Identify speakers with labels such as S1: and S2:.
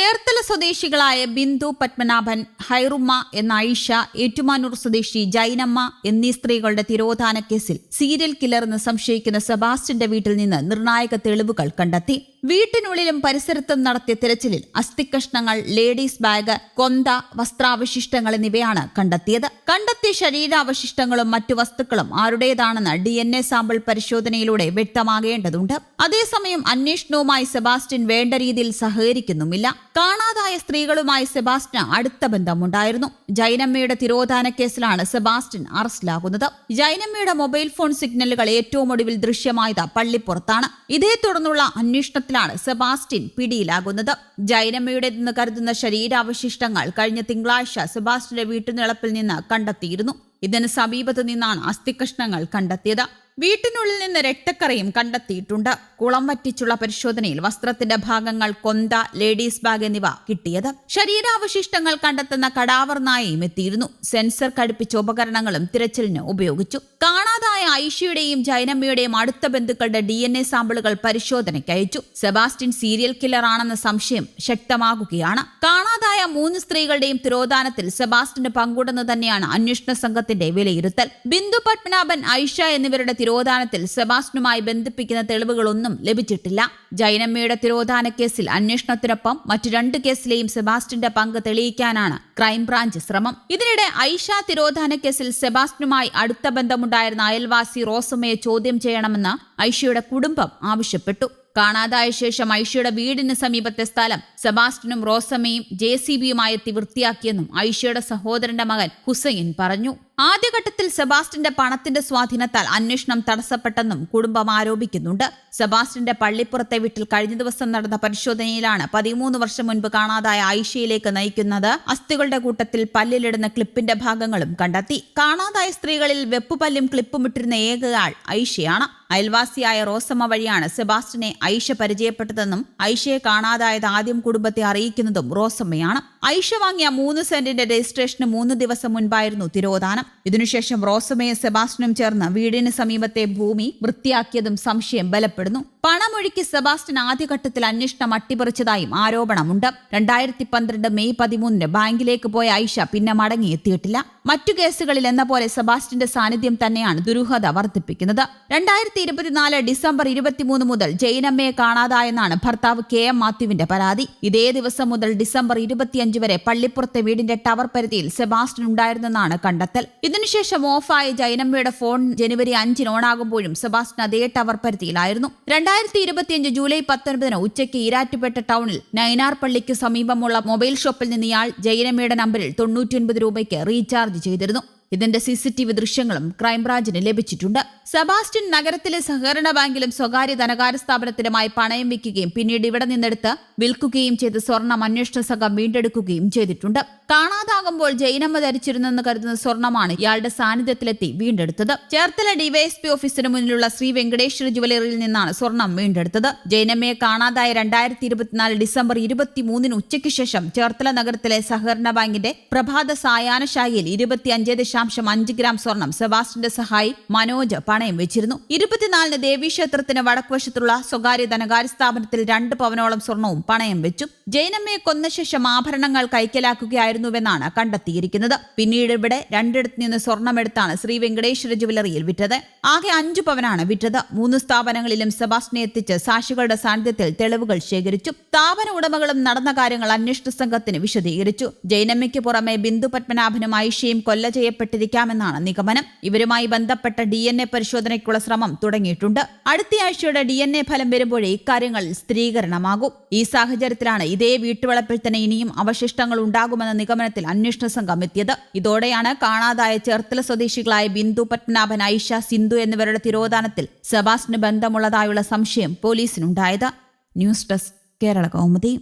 S1: ചേർത്തല സ്വദേശികളായ ബിന്ദു പത്മനാഭൻ ഹൈറുമ്മ എന്ന ഐഷ ഏറ്റുമാനൂർ സ്വദേശി ജൈനമ്മ എന്നീ സ്ത്രീകളുടെ തിരോധാന കേസിൽ സീരിയൽ കില്ലർ എന്ന് സംശയിക്കുന്ന സെബാസ്റ്റ്യന്റെ വീട്ടിൽ നിന്ന് നിർണായക തെളിവുകൾ കണ്ടെത്തി. വീട്ടിനുള്ളിലും പരിസരത്തും നടത്തിയ തിരച്ചിലിൽ അസ്ഥികഷ്ണങ്ങൾ ലേഡീസ് ബാഗ് കൊന്ത വസ്ത്രാവശിഷ്ടങ്ങൾ എന്നിവയാണ് കണ്ടെത്തിയത്. കണ്ടെത്തിയ ശരീരാവശിഷ്ടങ്ങളും മറ്റു വസ്തുക്കളും ആരുടേതാണെന്ന് ഡി എൻ എ സാമ്പിൾ പരിശോധനയിലൂടെ വ്യക്തമാകേണ്ടതുണ്ട്. അതേസമയം അന്വേഷണവുമായി സെബാസ്റ്റ്യൻ വേണ്ട രീതിയിൽ സഹകരിക്കുന്നുമില്ല. കാണാതായ സ്ത്രീകളുമായി സെബാസ്റ്റ്യന് അടുത്ത ബന്ധമുണ്ടായിരുന്നു. ജൈനമ്മയുടെ തിരോധാന കേസിലാണ് സെബാസ്റ്റ്യൻ അറസ്റ്റിലാകുന്നത്. ജൈനമ്മയുടെ മൊബൈൽ ഫോൺ സിഗ്നലുകൾ ഏറ്റവും ഒടുവിൽ ദൃശ്യമായത് പള്ളിപ്പുറത്താണ്. ഇതേ തുടർന്നുള്ള അന്വേഷണത്തിലാണ് സെബാസ്റ്റ്യൻ പിടിയിലാകുന്നത്. ജൈനമ്മയുടേതെന്ന് കരുതുന്ന ശരീരാവശിഷ്ടങ്ങൾ കഴിഞ്ഞ തിങ്കളാഴ്ച സെബാസ്റ്റ്യന്റെ വീട്ടുനിളപ്പിൽ നിന്ന് കണ്ടെത്തിയിരുന്നു. ഇതിന് സമീപത്തു നിന്നാണ് അസ്ഥികഷ്ണങ്ങൾ കണ്ടെത്തിയത്. വീട്ടിനുള്ളിൽ നിന്ന് രക്തക്കറയും കണ്ടെത്തിയിട്ടുണ്ട്. കുളം വറ്റിച്ചുള്ള പരിശോധനയിൽ വസ്ത്രത്തിന്റെ ഭാഗങ്ങൾ കൊന്ത ലേഡീസ് ബാഗ് എന്നിവ കിട്ടിയത്. ശരീരാവശിഷ്ടങ്ങൾ കണ്ടെത്തുന്ന കടാവർ നായയും എത്തിയിരുന്നു. സെൻസർ ഘടിപ്പിച്ച ഉപകരണങ്ങളും തിരച്ചിലിന് ഉപയോഗിച്ചു. കാണാതായ ഐഷയുടെയും ജൈനമ്മയുടെയും അടുത്ത ബന്ധുക്കളുടെ ഡി എൻ എ സാമ്പിളുകൾ പരിശോധനയ്ക്ക് അയച്ചു. സെബാസ്റ്റ്യൻ സീരിയൽ കില്ലർ ആണെന്ന സംശയം ശക്തമാകുകയാണ്. കാണാതായ മൂന്ന് സ്ത്രീകളുടെയും തിരോധാനത്തിൽ സെബാസ്റ്റിന്റെ പങ്കുണ്ടെന്ന് തന്നെയാണ് അന്വേഷണ സംഘത്തിന്റെ വിലയിരുത്തൽ. ബിന്ദു പത്മനാഭൻ ഐഷ എന്നിവരുടെ തിരോധാനത്തിൽ സെബാസ്റ്റിനുമായി ബന്ധിപ്പിക്കുന്ന തെളിവുകളൊന്നും ലഭിച്ചിട്ടില്ല. ജൈനമ്മയുടെ തിരോധാന കേസിൽ അന്വേഷണത്തിനൊപ്പം മറ്റു രണ്ട് കേസിലെയും സെബാസ്റ്റിന്റെ പങ്ക് തെളിയിക്കാനാണ് ക്രൈംബ്രാഞ്ച് ശ്രമം. ഇതിനിടെ ഐഷ തിരോധാന കേസിൽ സെബാസ്റ്റിനുമായി അടുത്ത ബന്ധമുണ്ടായിരുന്ന അയൽവാസി റോസമ്മയെ ചോദ്യം ചെയ്യണമെന്ന് ഐഷയുടെ കുടുംബം ആവശ്യപ്പെട്ടു. കാണാതായ ശേഷം ഐഷയുടെ വീടിന് സമീപത്തെ സ്ഥലം സെബാസ്റ്റിനും റോസമ്മയും ജെ സി ബിയുമായി എത്തി വൃത്തിയാക്കിയെന്നും ഐഷയുടെ സഹോദരന്റെ മകൻ ഹുസൈൻ പറഞ്ഞു. ആദ്യഘട്ടത്തിൽ സെബാസ്റ്റിന്റെ പണത്തിന്റെ സ്വാധീനത്താൽ അന്വേഷണം തടസ്സപ്പെട്ടെന്നും കുടുംബം ആരോപിക്കുന്നുണ്ട്. സെബാസ്റ്റിന്റെ പള്ളിപ്പുറത്തെ വീട്ടിൽ കഴിഞ്ഞ ദിവസം നടന്ന പരിശോധനയിലാണ് പതിമൂന്ന് വർഷം മുൻപ് കാണാതായ ഐഷയിലേക്ക് നയിക്കുന്നത്. അസ്ഥികളുടെ കൂട്ടത്തിൽ പല്ലിലിടുന്ന ക്ലിപ്പിന്റെ ഭാഗങ്ങളും കണ്ടെത്തി. കാണാതായ സ്ത്രീകളിൽ വെപ്പുപല്ലും ക്ലിപ്പും ഇട്ടിരുന്ന ഏകയാൾ ഐഷയാണ് അയൽവാസിയായ റോസമ്മ വഴിയാണ് സെബാസ്റ്റിനെ ഐഷ പരിചയപ്പെട്ടതെന്നും ഐഷയെ കാണാതായത് ആദ്യം കുടുംബത്തെ അറിയിക്കുന്നതും റോസമ്മയാണ്. ഐഷ വാങ്ങിയ മൂന്ന് സെന്റിന്റെ രജിസ്ട്രേഷന് മൂന്ന് ദിവസം മുൻപായിരുന്നു തിരോധാനം. ഇതിനുശേഷം റോസമയും സെബാസ്റ്റിനും ചേർന്ന് വീടിന് സമീപത്തെ ഭൂമി വൃത്തിയാക്കിയതും സംശയം ബലപ്പെടുന്നു. പണമൊഴുക്കി സെബാസ്റ്റ്യൻ ആദ്യഘട്ടത്തിൽ അന്വേഷണം അട്ടിപ്പറിച്ചതായും ആരോപണമുണ്ട്. രണ്ടായിരത്തി പന്ത്രണ്ട് മെയ് പതിമൂന്നിന് ബാങ്കിലേക്ക് പോയ ഐഷ പിന്നെ മടങ്ങിയെത്തിയിട്ടില്ല. മറ്റു കേസുകളിൽ എന്ന പോലെ സെബാസ്റ്റ്യന്റെ സാന്നിധ്യം തന്നെയാണ് ദുരൂഹത വർദ്ധിപ്പിക്കുന്നത്. രണ്ടായിരത്തി ഇരുപത്തിനാല് ഡിസംബർ ഇരുപത്തിമൂന്ന് മുതൽ ജയിനമ്മയെ കാണാതായെന്നാണ് ഭർത്താവ് കെ എം മാത്യുവിന്റെ പരാതി. ഇതേ ദിവസം മുതൽ ഡിസംബർ ഇരുപത്തിയഞ്ച് വരെ പള്ളിപ്പുറത്തെ വീടിന്റെ ടവർ പരിധിയിൽ സെബാസ്റ്റ്യൻ ഉണ്ടായിരുന്നെന്നാണ് കണ്ടെത്തൽ. ഇതിനുശേഷം ഓഫായ ജൈനമ്മയുടെ ഫോൺ ജനുവരി അഞ്ചിന് ഓണാകുമ്പോഴും സെബാസ്റ്റ്യൻ അതേ ടവർ പരിധിയിലായിരുന്നു. രണ്ടായിരത്തി ഇരുപത്തിയഞ്ച് ജൂലൈ പത്തൊൻപതിന് ഉച്ചയ്ക്ക് ഈരാറ്റുപേട്ട ടൗണിൽ നൈനാർ പള്ളിക്ക് സമീപമുള്ള മൊബൈൽ ഷോപ്പിൽ നിന്ന് ഇയാൾ ജയരമയുടെ നമ്പറിൽ തൊണ്ണൂറ്റിയൊൻപത് രൂപയ്ക്ക് റീചാർജ് ചെയ്തിരുന്നു. ഇതിന്റെ സി സി ടി വി ദൃശ്യങ്ങളും ക്രൈംബ്രാഞ്ചിന് ലഭിച്ചിട്ടുണ്ട്. സെബാസ്റ്റ്യൻ നഗരത്തിലെ സഹകരണ ബാങ്കിലും സ്വകാര്യ ധനകാര്യ സ്ഥാപനത്തിലുമായി പണയം വയ്ക്കുകയും പിന്നീട് ഇവിടെ നിന്നെടുത്ത് വിൽക്കുകയും ചെയ്ത് സ്വർണം അന്വേഷണ സംഘം വീണ്ടെടുക്കുകയും ചെയ്തിട്ടുണ്ട്. കാണാതാകുമ്പോൾ ജൈനമ്മ ധരിച്ചിരുന്നെന്ന് കരുതുന്ന സ്വർണമാണ് ഇയാളുടെ സാന്നിധ്യത്തിലെത്തി വീണ്ടെടുത്തത്. ചേർത്തല ഡിവൈഎസ്പി ഓഫീസിന് മുന്നിലുള്ള ശ്രീ വെങ്കടേശ്വര ജുവലറിയിൽ നിന്നാണ് സ്വർണം വീണ്ടെടുത്തത്. ജൈനമ്മയെ കാണാതായ രണ്ടായിരത്തി ഇരുപത്തിനാല് ഡിസംബർ ഇരുപത്തിമൂന്നിന് ഉച്ചയ്ക്ക് ശേഷം ചേർത്തല നഗരത്തിലെ സഹകരണ ബാങ്കിന്റെ പ്രഭാത സായാഹ്ന ശാഖയിൽ ഇരുപത്തിയഞ്ച് അഞ്ച് ഗ്രാം സ്വർണം സെബാസ്റ്റിന്റെ സഹായി മനോജ് പണയം വെച്ചിരുന്നു. ഇരുപത്തിനാലിന് ദേവീക്ഷേത്രത്തിന് വടക്കുവശത്തുള്ള സ്വകാര്യ ധനകാര്യ സ്ഥാപനത്തിൽ രണ്ട് പവനോളം സ്വർണവും പണയം വെച്ചു. ജൈനമ്മയെ കൊന്ന ശേഷം ആഭരണങ്ങൾ കൈക്കലാക്കുകയായിരുന്നുവെന്നാണ് കണ്ടെത്തിയിരിക്കുന്നത്. പിന്നീട് ഇവിടെ രണ്ടിടത്ത് നിന്ന് സ്വർണമെടുത്താണ് ശ്രീ വെങ്കടേശ്വര ജുവലറിയിൽ വിറ്റത്. ആകെ അഞ്ചു പവനാണ് വിറ്റത്. മൂന്ന് സ്ഥാപനങ്ങളിലും സെബാസ്റ്റിനെ എത്തിച്ച് സാക്ഷികളുടെ സാന്നിധ്യത്തിൽ തെളിവുകൾ ശേഖരിച്ചു. സ്ഥാപന ഉടമകളും നടന്ന കാര്യങ്ങൾ അന്വേഷണ സംഘത്തിന് വിശദീകരിച്ചു. ജൈനമ്മയ്ക്ക് പുറമെ ബിന്ദു പത്മനാഭനും ഐഷയും കൊല്ല ചെയ്യപ്പെട്ടിരിക്കാമെന്നാണ് നിഗമനം. ഇവരുമായി ബന്ധപ്പെട്ട ഡി എൻ എ പരിശോധനയ്ക്കുള്ള ശ്രമം തുടങ്ങിയിട്ടുണ്ട്. അടുത്തയാഴ്ചയുടെ ഡി എൻ എ ഫലം വരുമ്പോഴേ ഇക്കാര്യങ്ങൾ സ്ഥിരീകരണമാകും. ഈ സാഹചര്യത്തിലാണ് ഇതേ വീട്ടുവളപ്പിൽ തന്നെ ഇനിയും അവശിഷ്ടങ്ങൾ ഉണ്ടാകുമെന്ന നിഗമനത്തിൽ അന്വേഷണ സംഘം എത്തിയത്. ഇതോടെയാണ് കാണാതായ ചേർത്തല സ്വദേശികളായ ബിന്ദു പത്മനാഭൻ ഐഷ സിന്ധു എന്നിവരുടെ തിരോധാനത്തിൽ സെബാസ്റ്റിന് ബന്ധമുള്ളതായുള്ള സംശയം പോലീസിനുണ്ടായത്. News desk Kerala Kaumudi.